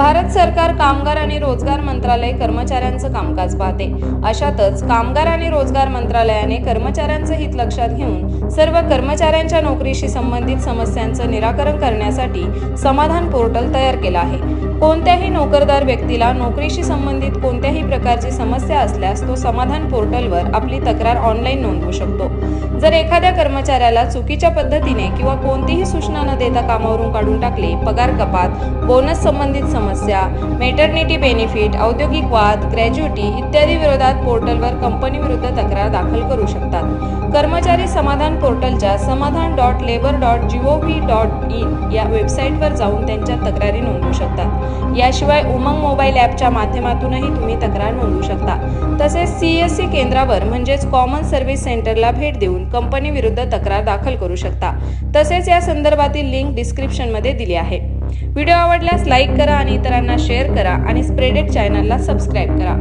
भारत सरकार कामगार आणि रोजगार मंत्रालय कर्मचाऱ्यांचं कामकाज पाहते. अशातच कामगार आणि रोजगार मंत्रालयाने कर्मचाऱ्यांचं हित लक्षात घेऊन सर्व कर्मचाऱ्यांच्या नोकरीशी संबंधित समस्यांचं निराकरण करण्यासाठी समाधान पोर्टल तयार केलं आहे. कोणत्याही नोकरदार व्यक्तीला नोकरीशी संबंधित कोणत्याही प्रकारची समस्या असल्यास तो समाधान पोर्टलवर आपली तक्रार ऑनलाईन नोंदवू शकतो. जर एखाद्या कर्मचाऱ्याला चुकीच्या पद्धतीने किंवा कोणतीही सूचना न देता कामावरून काढून टाकले पगार कपात बोनस संबंधित समस्या समस्या मेटर्निटी बेनिफिट औद्योगिक वाद ग्रॅज्युटी इत्यादी विरोधात पोर्टलवर कंपनी विरुद्ध तक्रार दाखल करू शकतात. कर्मचारी समाधान पोर्टलच्या Samadhan dot labour dot G O V dot in या वेबसाईटवर जाऊन त्यांच्या तक्रारी नोंदवू शकतात. याशिवाय उमंग मोबाईल ॲपच्या माध्यमातूनही तुम्ही तक्रार नोंदवू शकता. तसेच सी एस सी केंद्रावर म्हणजेच कॉमन सर्व्हिस सेंटरला भेट देऊन कंपनीविरुद्ध तक्रार दाखल करू शकता. तसेच या संदर्भातील लिंक डिस्क्रिप्शनमध्ये दिली आहे. व्हिडिओ आवडल्यास लाईक करा आणि इतरांना शेअर करा आणि स्प्रेडेड चॅनलला सबस्क्राईब करा.